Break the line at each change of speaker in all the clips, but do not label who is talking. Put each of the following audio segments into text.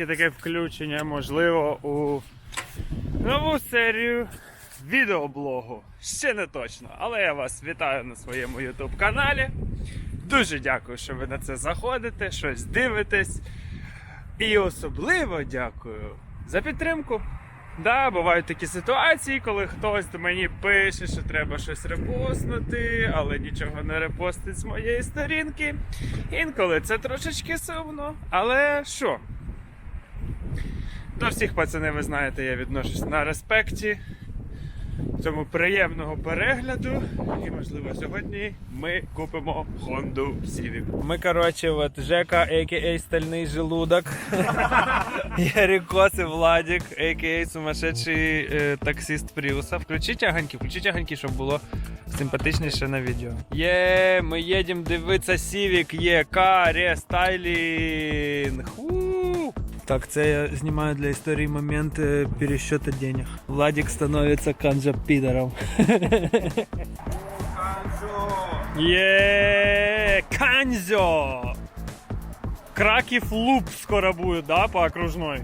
маленьке таке включення, можливо, у нову серію відеоблогу. Ще не точно, але я вас вітаю на своєму YouTube каналі. Дуже дякую, що ви на це заходите, щось дивитесь. І особливо дякую за підтримку. Да, бувають такі ситуації, коли хтось до мені пише, що треба щось репостнути, але нічого не репостить з моєї сторінки. Інколи це трошечки сумно. Але що? До всіх пацанів, ви знаєте, я відношусь на респекті. Тому приємного перегляду. І можливо сьогодні ми купимо Honda Civic. Ми, коротше, от Жека, а.к.а. Стальний желудок. Ярикос і Владик, а.к.а. сумасшедший е, таксист Пріуса. Включіть аганьки, включіть аганьки, щоб було симпатичніше на відео. Є, ми їдемо дивитися Civic, є рестайлінг. У! Так, це я знімаю для історії момент е, пересчета денег. Владик становиться канджа підером. Є Канзо! Краків луп скоро будет, да, по окружной?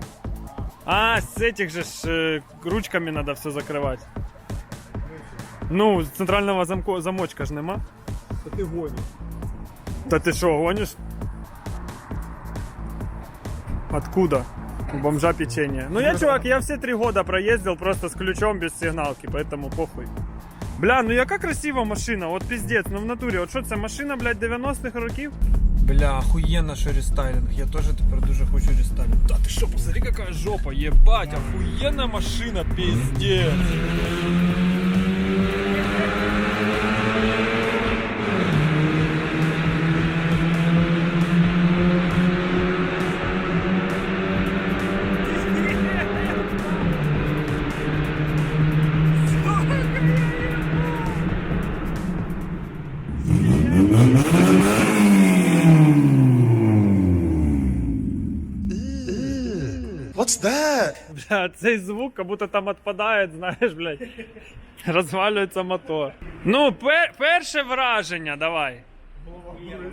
А, с этих же ж, э, ручками надо все закрывать. Ну, з центрального замко, замочка ж нема.
Та ти гониш.
Та ти що, гониш? Откуда? У бомжа печенье. Ну я, чувак, я все три года проездил просто с ключом без сигналки, поэтому похуй. Бля, ну яка красива машина, от піздець, ну в натурі, от що це машина, блядь, 90-х років?
Бля, охуєнно, що рестайлінг. Я теж тепер дуже хочу рестайлінг.
Да ты что, посмотри, какая жопа, ебать, охуенная машина, пиздец. Цей звук, как будто там отпадает, знаєш, блядь. Розвалюється мотор. Ну, пер- перше враження, давай.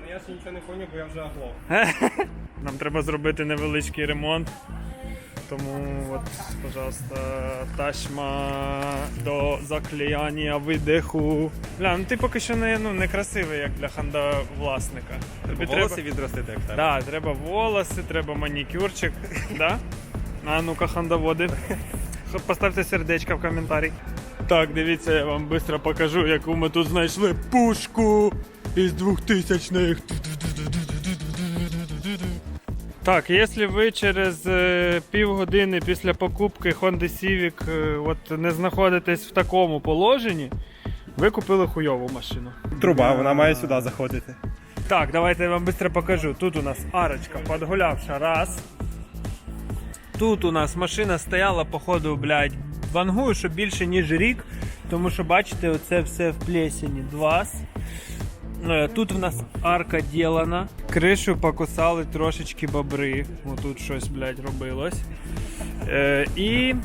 Я ще нічого не поняв, бо я вже оглох.
Нам треба зробити невеличкий ремонт. Тому от, пожалуйста, ташма до заклеяння видиху. Бля, ну ти поки що не, ну, не красивий, як для ханда власника. Тобі
Волоси відростити, як так.
Да, треба волоси, треба манікюрчик. Да? А ну-ка, хандоводи. Поставте сердечко в коментарі. Так, дивіться, я вам швидко покажу, яку ми тут знайшли пушку із 2000-х. Так, якщо ви через е, півгодини після покупки Honda Civic е, от, не знаходитесь в такому положенні, ви купили хуйову машину.
Труба, вона має сюди заходити.
Так, давайте я вам швидко покажу. Тут у нас арочка подгулявша, раз. Тут у нас машина стояла, походу, блядь, вангую, що більше, ніж рік. Тому що, бачите, оце все в плесені. Два. Е, Тут в нас арка ділана. Кришу покусали трошечки бобри. Отут щось, блядь, робилось. Е, і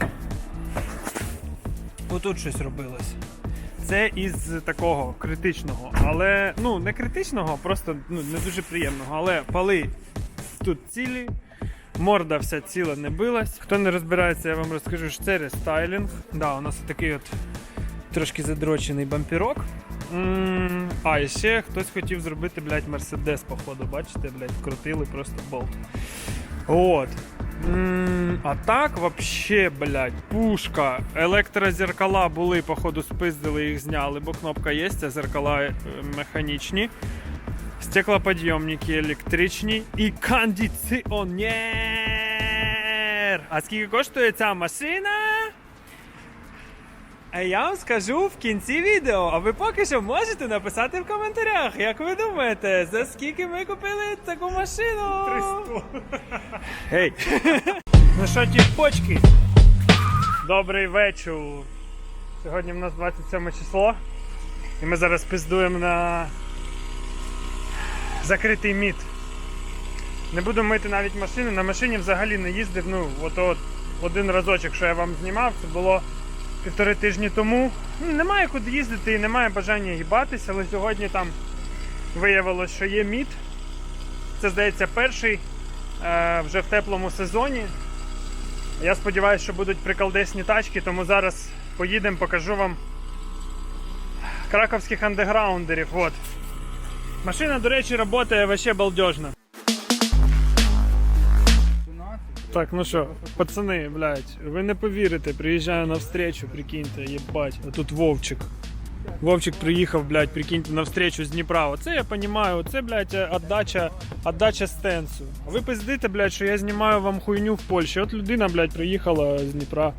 отут щось робилось. Це із такого критичного, але ну не критичного, просто ну не дуже приємного. Але пали тут цілі, морда вся ціла не билась. Хто не розбирається, я вам розкажу, що це рестайлінг. Да, у нас такий от трошки задрочений бампірок. А, і ще хтось хотів зробити, блядь, Мерседес, походу, бачите, блядь, крутили просто болт. От. А так вообще, блядь, пушка. Електрозеркала були, походу, спиздили, їх зняли, бо кнопка є, а зеркала е, механічні. Стеклоподйомники електричні і кондиціонер. А скільки коштує ця машина? А я вам скажу в кінці відео, а ви поки що можете написати в коментарях, як ви думаєте, за скільки ми купили таку машину? 300. Гей. ну що, ті почки? Добрий вечір. Сьогодні в нас 27 число. І ми зараз пиздуємо на закритий міт. Не буду мити навіть машину. На машині взагалі не їздив. Ну, от один разочок, що я вам знімав, це було півтори тижні тому. Ну, Немає куди їздити і немає бажання їбатися, але сьогодні там виявилось, що є мід. Це здається перший е, вже в теплому сезоні. Я сподіваюся, що будуть приколдесні тачки, тому зараз поїдемо, покажу вам краковських андеграундерів. От. Машина, до речі, працює вообще балдежно. Так, ну що, пацани, блядь, ви не повірите, приїжджаю на встречу, прикиньте, єбать, а тут Вовчик. Вовчик приїхав, блядь, прикиньте, на встречу з Дніпра. Оце я розумію, це, блядь, отдача, отдача стенсу. А ви пиздите, блядь, що я знімаю вам хуйню в Польщі. От людина, блядь, приїхала з Дніпра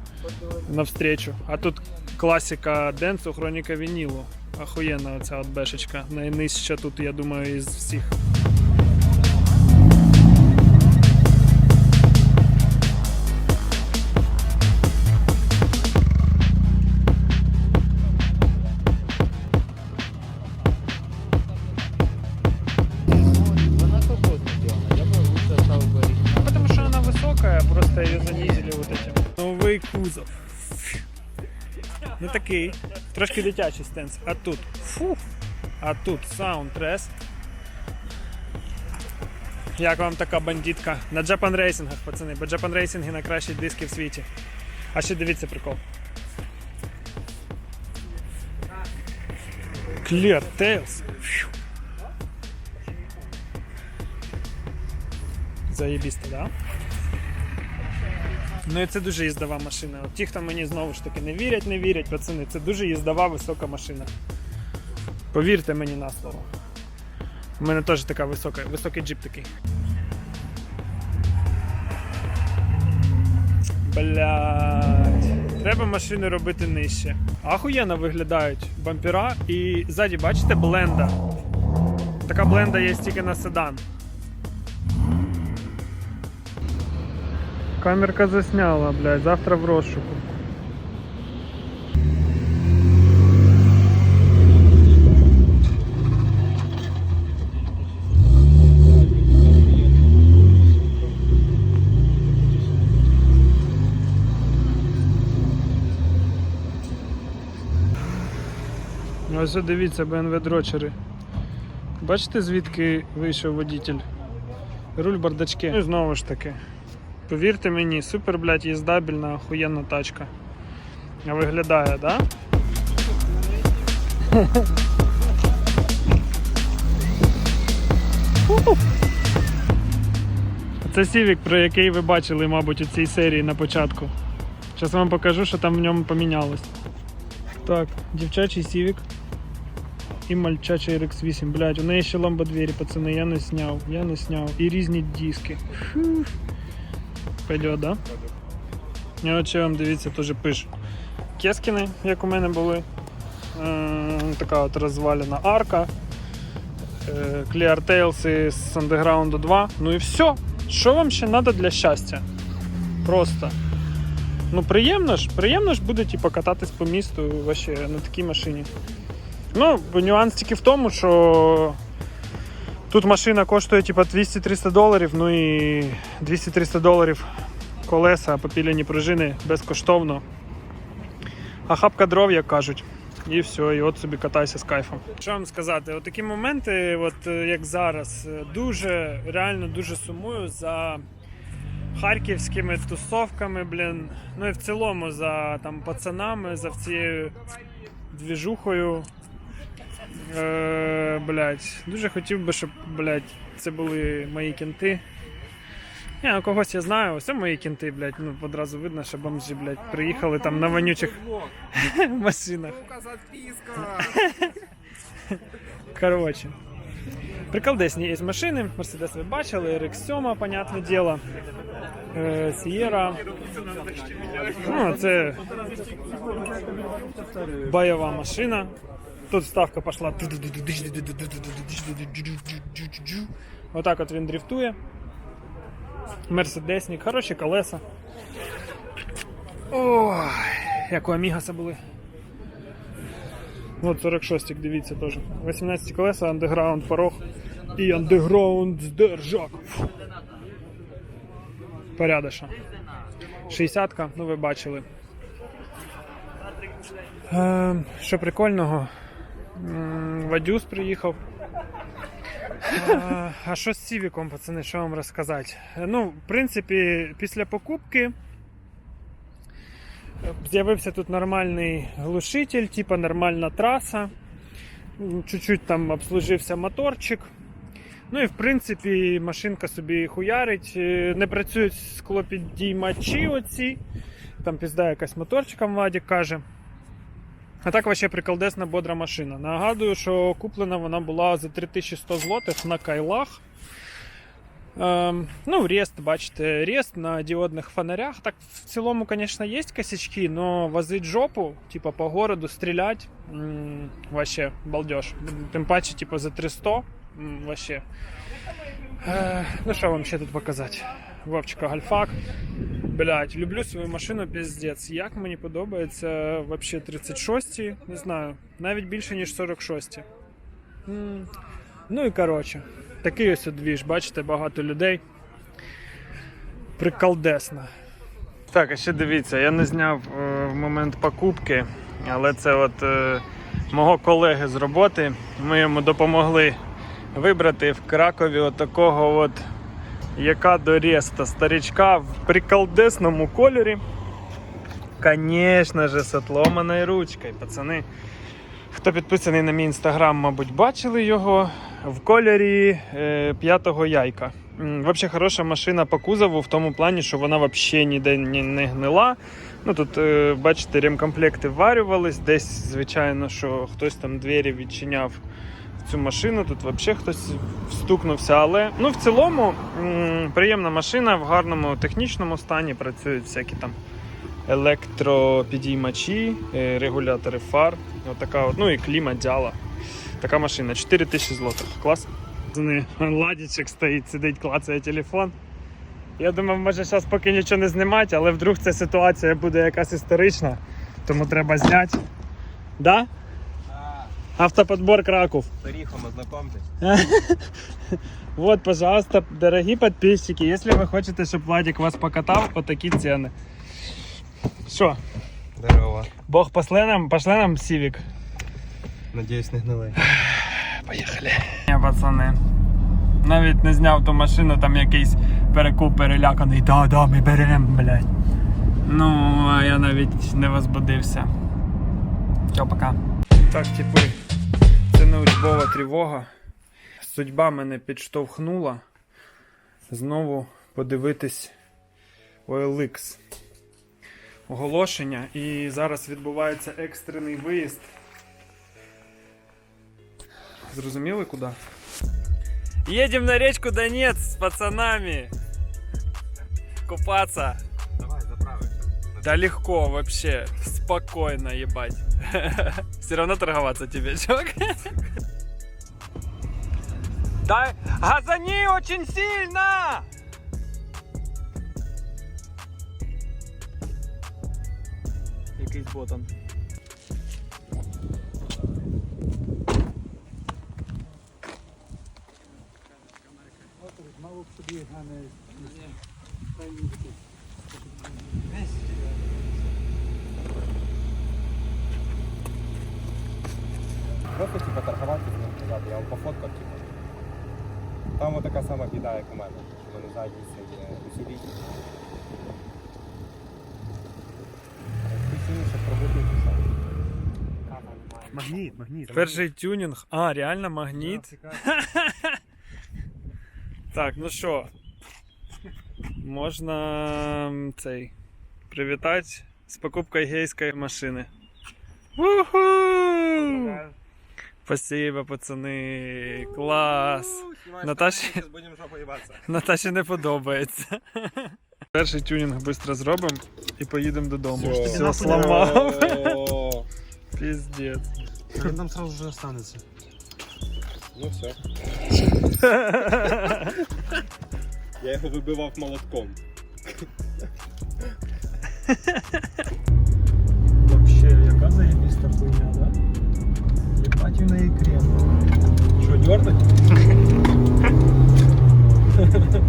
на встречу. А тут класика денсу, хроніка вінілу. Охуєнна оця от бешечка. Найнижча тут, я думаю, із всіх.
Вона свободно сделана. Я бы лучше оставил бы оригинал.
Потому что она высокая, просто ее занизили вот этим. Новий кузов. Не такий. Трошки дитячий стенс. А тут. Фу. А тут Soundtress. Як вам така бандитка? На Japan рейсингах, пацани, бо Japan рейсинги найкращі диски в світі. А ще дивіться прикол. Clear Tales. Фью. Заєбісто, да? Ну і це дуже їздова машина. От ті, хто мені знову ж таки не вірять, не вірять, пацани, це дуже їздова висока машина. Повірте мені на слово. У мене теж така висока, високий джип такий. Блять. Треба машини робити нижче. Ахуєнно виглядають бампера і ззаді, бачите, бленда. Така бленда є тільки на седан. Камерка засняла, блядь, завтра в розшуку. Ось дивіться, BMW дрочери. Бачите, звідки вийшов водитель? Руль бардачки. Ну, і знову ж таки. Повірте мені, супер, блядь, їздабельна, охуєнна тачка. Виглядає, да? Це Civic, про який ви бачили, мабуть, у цій серії на початку. Зараз вам покажу, що там в ньому помінялось. Так, дівчачий Civic і мальчачий RX8. Блядь, у неї ще ламбодвері, пацани, я не сняв, я не сняв. І різні диски. Фух. Пойдет, да? І от ще вам дивіться, теж пишу. Кескіни, як у мене були. Е, така от розвалена арка. Е, Clear Tales з Underground 2. Ну і все. Що вам ще треба для щастя? Просто. Ну, приємно ж, приємно ж буде типу, кататись по місту вообще, на такій машині. Ну, нюанс тільки в тому, що тут машина коштує типу, 200-300 доларів, ну і 200-300 доларів колеса, попіляні пружини безкоштовно. А хапка дров, як кажуть. І все, і от собі катайся з кайфом. Що вам сказати, от такі моменти, от е, як зараз, е, дуже, реально дуже сумую за харківськими тусовками, блін. Ну і в цілому за там пацанами, за цією двіжухою. Е, блядь, дуже хотів би, щоб, блядь, це були мої кінти. Ні, ну когось я знаю, ось мої кінти, блядь, ну одразу видно, що бомжі, блядь, приїхали там на вонючих машинах. Коротше. Приколдесні є машини, Мерседес ви бачили, RX-7, понятне діло. Е, Sierra. Ну, це бойова машина. Тут ставка пішла. Отак от він дрифтує. Мерседесник, хороші колеса. Ой, як у Амігаса були. От 46 дивіться теж. 18 колеса, андеграунд порог і андеграунд здержак. Фу. Порядочно. 60-ка, ну ви бачили. Е, що прикольного? Вадюс приїхав. А що з Цівіком, пацани, що вам розказати? Ну, в принципі, після покупки з'явився тут нормальний глушитель, типа нормальна траса. Чуть-чуть там обслужився моторчик. Ну і в принципі машинка собі хуярить. Е, Не працюють склопідіймачі оці. Там пізда якась моторчиком Вадік каже. А так вообще приколдесна бодра машина. Нагадую, що куплена вона була за 3100 злотих на кайлах. Ем, ну, рест, бачите, рест на діодних фонарях. Так в цілому, звісно, є косячки, але возить жопу, типа по городу стрілять. М, вообще балдеж. Тим паче, типа за 300. М, вообще. Е, ну що вам ще тут показати? Вовчика Гальфак. Блять, люблю свою машину піздець. Як мені подобається вообще 36, не знаю, навіть більше, ніж 46. М, Ну і коротше, такий ось двіж, бачите, багато людей. Приколдесно. Так, а ще дивіться, я не зняв е, в момент покупки, але це от е, мого колеги з роботи. Ми йому допомогли вибрати в Кракові от такого от яка до реста старичка в приколдесному кольорі. Конечно же, з отломаною ручкою, пацани. Хто підписаний на мій інстаграм, мабуть, бачили його в кольорі е, п'ятого яйка. Вообще хороша машина по кузову в тому плані, що вона взагалі ніде не гнила. Ну тут, е, бачите, ремкомплекти варювались, десь, звичайно, що хтось там двері відчиняв в цю машину, тут взагалі хтось стукнувся. Але ну, в цілому приємна машина в гарному технічному стані. Працюють всякі там електропідіймачі, е, регулятори фар. Отака от, ну і клімат дяла. Така машина, 4 тисячі злотих. Клас. Ладічик стоїть, сидить, клацає телефон. Я думав, може зараз поки нічого не знімати, але вдруг ця ситуація буде якась історична, тому треба зняти. Да? Автоподбор Краков.
С тарифом ознакомьтесь.
Вот, пожалуйста, дорогие подписчики, если вы хотите, щоб Владик вас покатав, по такі ціни. Що,
Здорово.
Бог пошле нам, пошле нам Сівік?
Надіюсь, не гнили.
Поїхали. Ні, пацани. Навіть не зняв ту машину, там якийсь перекуп переляканий. Да, да, ми беремо, блядь. Ну, а я навіть не возбудився. Все, пока. Так, типи, це не учбова тривога. Судьба мене підштовхнула знову подивитись OLX. Оголошення. І зараз відбувається екстрений виїзд. Зрозуміли куди? Едем на речку Донец с пацанами. Купаться. Да легко вообще. Спокойно, ебать. Все равно торговаться тебе, чувак. Да, газани очень сильно! Якийсь ботан.
Як у мене. що Вони задні це є. Спеціальніше пробити.
Магніт, магніт.
Перший тюнінг. А, реально магніт. Так, ну що, можна цей привітати з покупкою гейської машини. Уху! Спасибо, пацани. Клас. Наташі-
будемо.
Наташі не подобається. Перший тюнінг швидко зробимо і поїдемо додому.
Все.
Все, сломав. Піздець.
Він там сразу вже останеться.
Ну все. Я його вибивав молотком.
Вообще, яка заєбіста хуйня, Мать на икре. Что, дернуть?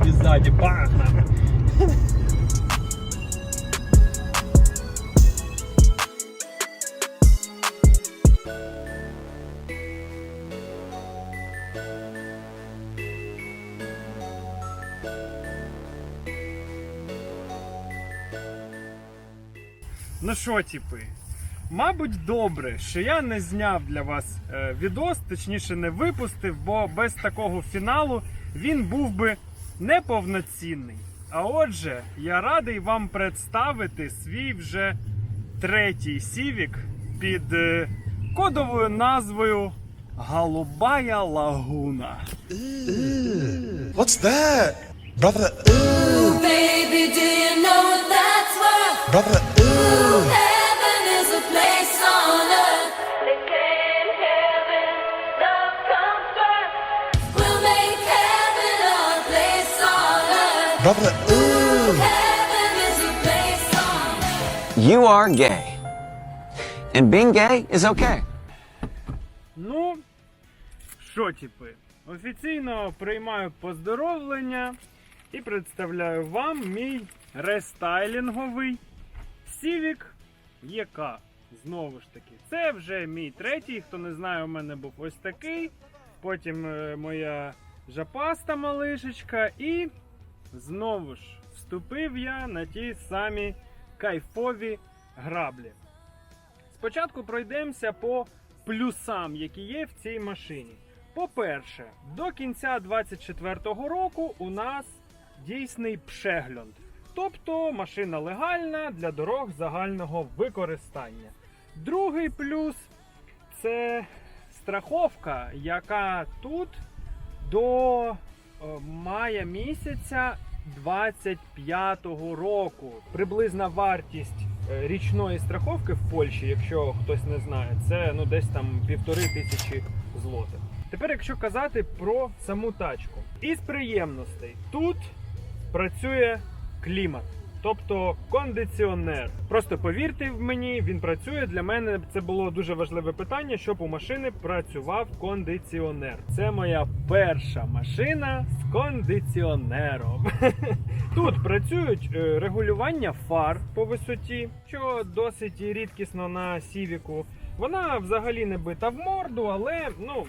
И сзади, бах! Ну что, типы? Мабуть, добре, що я не зняв для вас е, відос, точніше не випустив, бо без такого фіналу він був би неповноцінний. А отже, я радий вам представити свій вже третій сівік під е, кодовою назвою Голубая лагуна.
What's that? Brother, ooh,
Baby, do you know what that's worth?
brother, ooh. Brother, ooh.
You are gay. And being gay is okay.
Ну, що типи? Офіційно приймаю поздоровлення і представляю вам мій рестайлінговий Civic ЄК. Знову ж таки, це вже мій третій. Хто не знає, у мене був ось такий. Потім е, моя жапаста малишечка. І знову ж вступив я на ті самі кайфові граблі. Спочатку пройдемося по плюсам, які є в цій машині. По-перше, до кінця 2024 року у нас дійсний пшеглянд. Тобто машина легальна для дорог загального використання. Другий плюс це страховка, яка тут до мая місяця 25-го року. Приблизна вартість е, річної страховки в Польщі, якщо хтось не знає, це ну десь там півтори тисячі злотих. Тепер, якщо казати про саму тачку, із приємностей тут працює клімат. Тобто кондиціонер. Просто повірте в мені, він працює. Для мене це було дуже важливе питання, щоб у машини працював кондиціонер. Це моя перша машина з кондиціонером. Тут працюють е, регулювання фар по висоті, що досить рідкісно на сівіку. Вона взагалі не бита в морду, але ну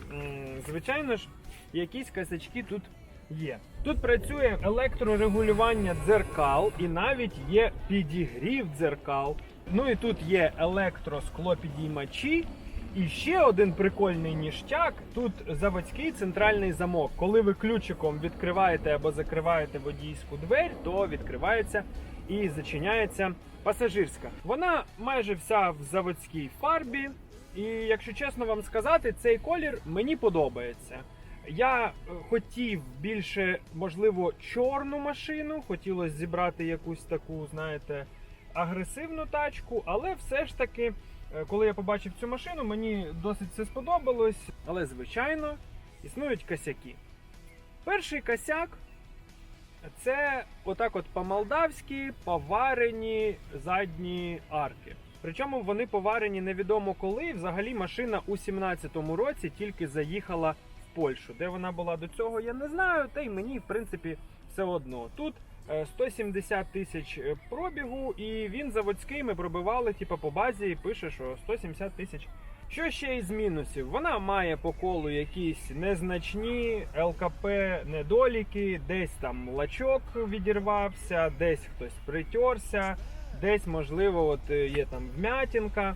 звичайно ж, якісь косячки тут є. Тут працює електрорегулювання дзеркал і навіть є підігрів дзеркал. Ну і тут є електросклопідіймачі. І ще один прикольний ніштяк. Тут заводський центральний замок. Коли ви ключиком відкриваєте або закриваєте водійську двері, то відкривається і зачиняється пасажирська. Вона майже вся в заводській фарбі. І якщо чесно вам сказати, цей колір мені подобається. Я е, хотів більше, можливо, чорну машину, хотілося зібрати якусь таку, знаєте, агресивну тачку, але все ж таки, е, коли я побачив цю машину, мені досить все сподобалось. Але, звичайно, існують косяки. Перший косяк це отак от по-молдавськи поварені задні арки. Причому вони поварені невідомо коли. Взагалі машина у 17-му році тільки заїхала Польщу. Де вона була до цього, я не знаю. Та й мені, в принципі, все одно. Тут е, 170 тисяч е, пробігу, і він заводський. Ми пробивали, типу, по базі і пише, що 170 тисяч. Що ще із мінусів? Вона має по колу якісь незначні ЛКП недоліки, десь там лачок відірвався, десь хтось притерся, десь, можливо, от е, є там вмятінка.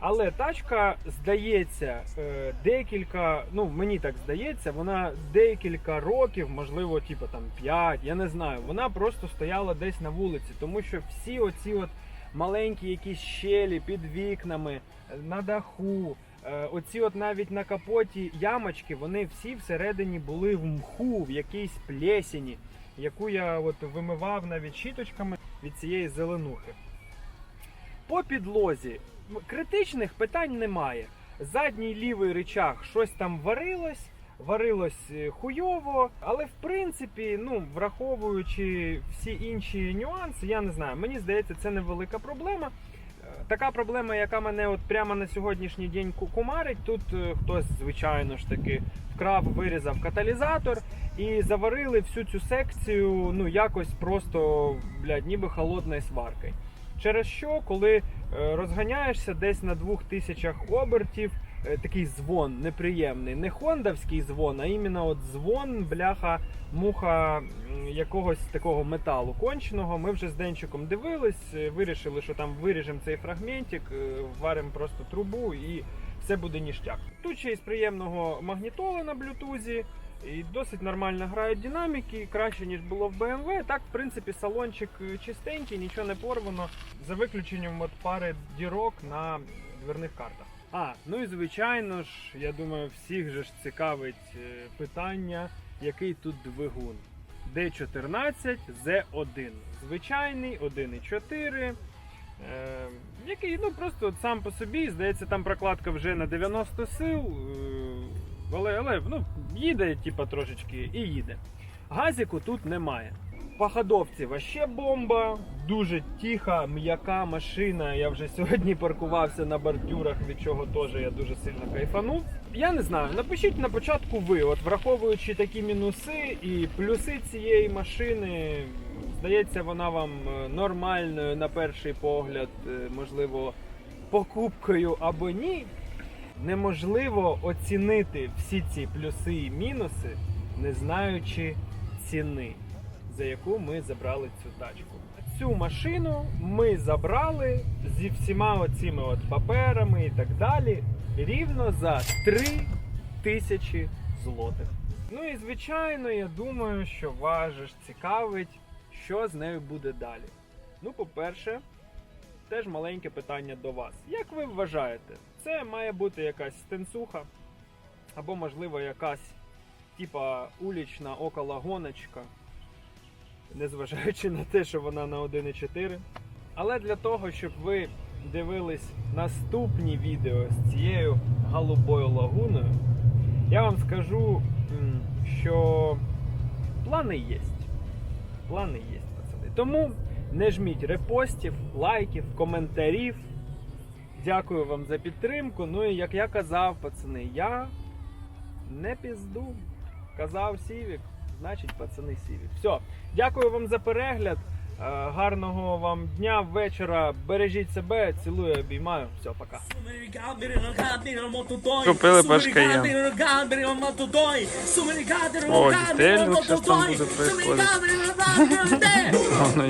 Але тачка, здається, е, декілька, ну мені так здається, вона декілька років, можливо, типу там 5, я не знаю. Вона просто стояла десь на вулиці, тому що всі оці от маленькі якісь щелі під вікнами, е, на даху, е, оці от навіть на капоті ямочки, вони всі всередині були в мху, в якійсь плесені, яку я от вимивав навіть щіточками від цієї зеленухи. По підлозі критичних питань немає. Задній лівий рычаг щось там варилось, варилось е, хуйово, але в принципі, ну враховуючи всі інші нюанси, я не знаю. Мені здається, це невелика проблема. Е, Така проблема, яка мене от прямо на сьогоднішній день кумарить. Тут е, хтось, звичайно ж таки, вкрав, вирізав каталізатор і заварили всю цю секцію, ну якось просто, блядь, ніби холодною сваркою. Через що, коли е, розганяєшся десь на 2000 обертів, е, такий дзвон неприємний. Не хондавський дзвон, а іменно от дзвон, бляха, муха якогось такого металу конченого. Ми вже з Денчиком дивились, е, вирішили, що там виріжемо цей фрагментик, варимо просто трубу і все буде ніштяк. Тут ще із приємного магнітола на блютузі. І досить нормально грають динаміки, краще ніж було в BMW. Так, в принципі, салончик е, чистенький, нічого не порвано, за виключенням от пари дірок на дверних картах. А, ну і звичайно ж, я думаю, всіх же ж цікавить е, питання, який тут двигун. D14 Z1. Звичайний 1.4. Е, який ну просто сам по собі, здається, там прокладка вже на 90 сил. Е, але, але ну, їде, типа, трошечки і їде. Газіку тут немає. По ходовці ваще бомба, дуже тиха, м'яка машина. Я вже сьогодні паркувався на бордюрах, від чого теж я дуже сильно кайфанув. Я не знаю, напишіть на початку ви, от враховуючи такі мінуси і плюси цієї машини, здається, вона вам е, нормальною на перший погляд, е, можливо, покупкою або ні. Неможливо оцінити всі ці плюси і мінуси, не знаючи ціни, за яку ми забрали цю тачку. Цю машину ми забрали зі всіма оціми от паперами і так далі рівно за 3 тисячі злотих. Ну і звичайно, я думаю, що вас цікавить, що з нею буде далі. Ну, по-перше, теж маленьке питання до вас. Як ви вважаєте, це має бути якась стенсуха, або, можливо, якась типа улічна окологоночка, незважаючи на те, що вона на 1.4. Але для того, щоб ви дивились наступні відео з цією голубою лагуною, я вам скажу, що плани є. Плани є, пацани. Тому не жміть репостів, лайків, коментарів. Дякую вам за підтримку. Ну і як я казав, пацани, я не пізду. Казав Сівік, значить, пацани Сівік. Все, дякую вам за перегляд. Е, Гарного вам дня, вечора. Бережіть себе, цілую, обіймаю. Все, пока.
Купили Пашкаєн. О, дітей щас там буде происходить. Воно